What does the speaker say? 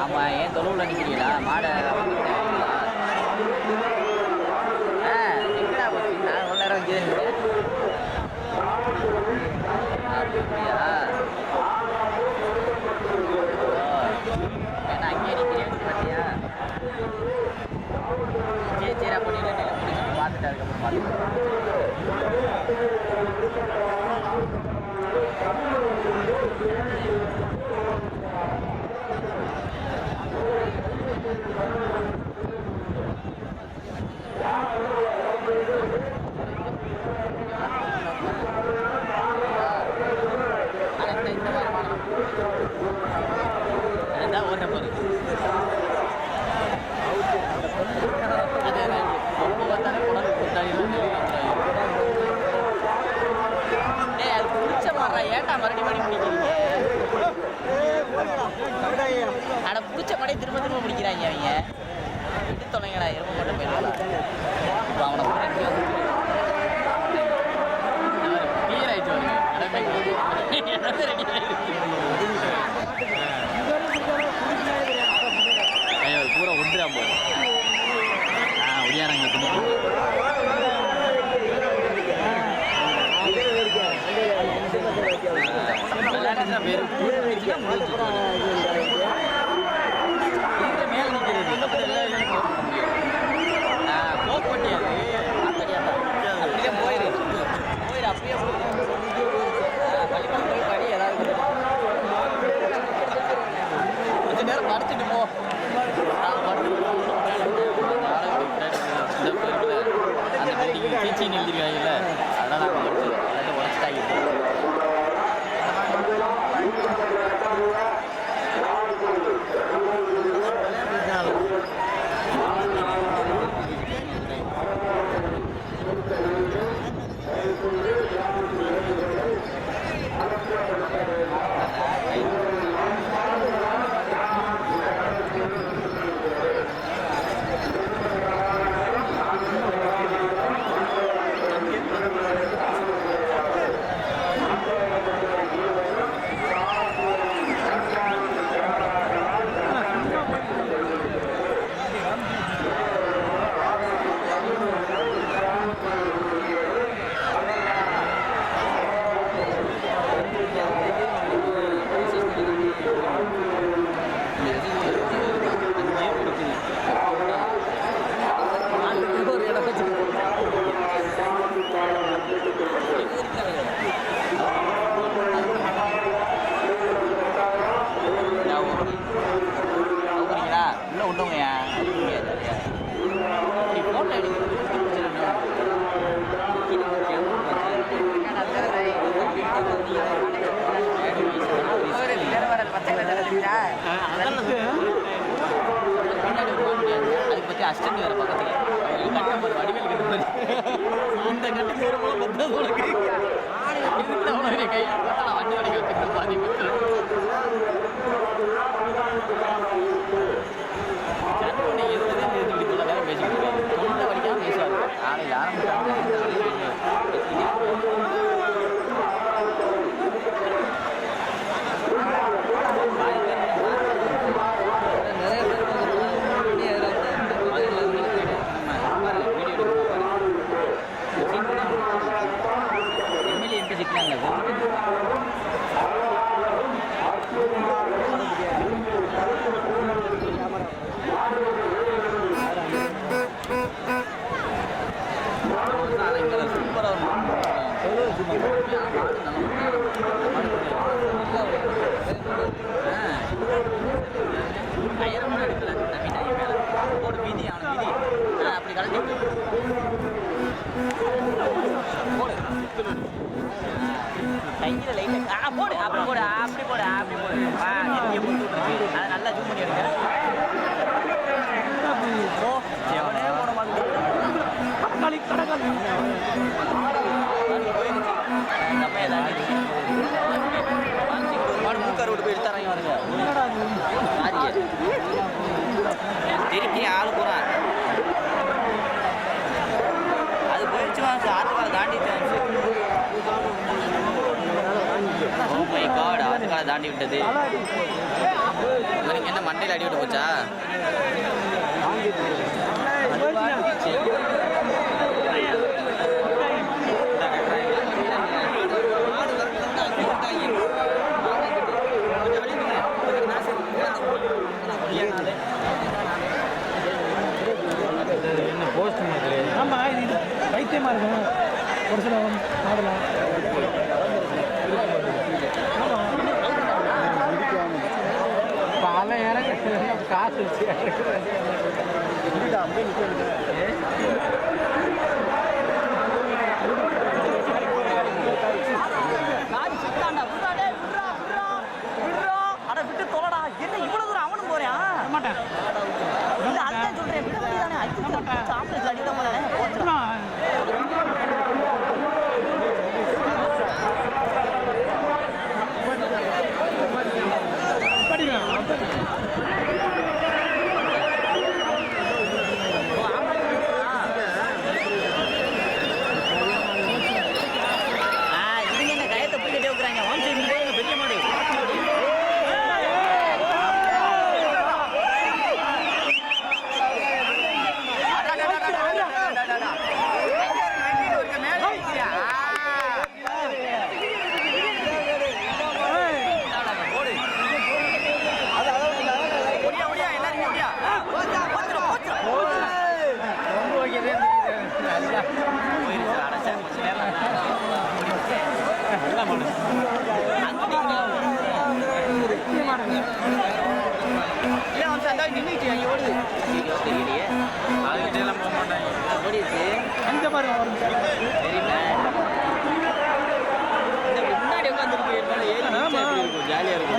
ஆமாம் ஏன் தொழுவில் நிற்கிறீங்களா மாடை அதுக்கப்புறம் பார்த்துக்கலாம் தான் பேர் முடிஞ்சிச்சு அஷ்டமி வர பக்கத்தில் கட்டம் ஒரு மாதிரி. இந்த கட்டுக்கு உனக்கு. கை? ரைட் நல்லது ஐயரம் எடுக்கல போட்டு வீதி அவன் வீதி அப்படி கலட்டி அப்படி போட அப்படி போட. எங்கே ஜூம் பண்ணி திருப்பி ஆள் போகிறான் அது போயிடுச்சு தாண்டி விட்டது இவனுக்கு என்ன மண்டையில் அடி விட்டு போச்சா? ஆமாம் இது இது வைத்தியமாக இருக்கும். ஒரு சில பாடலாம் അമ്മ എനിക്ക് காசு அந்த நின்றுச்சு அங்கே ஓடுது தெரியலையே போக மாட்டாங்க ஓடிச்சு அந்த மாதிரி வரும் இந்த முன்னாடி உட்காந்துருக்கு ஏறி ஜாலியாக இருக்கும்.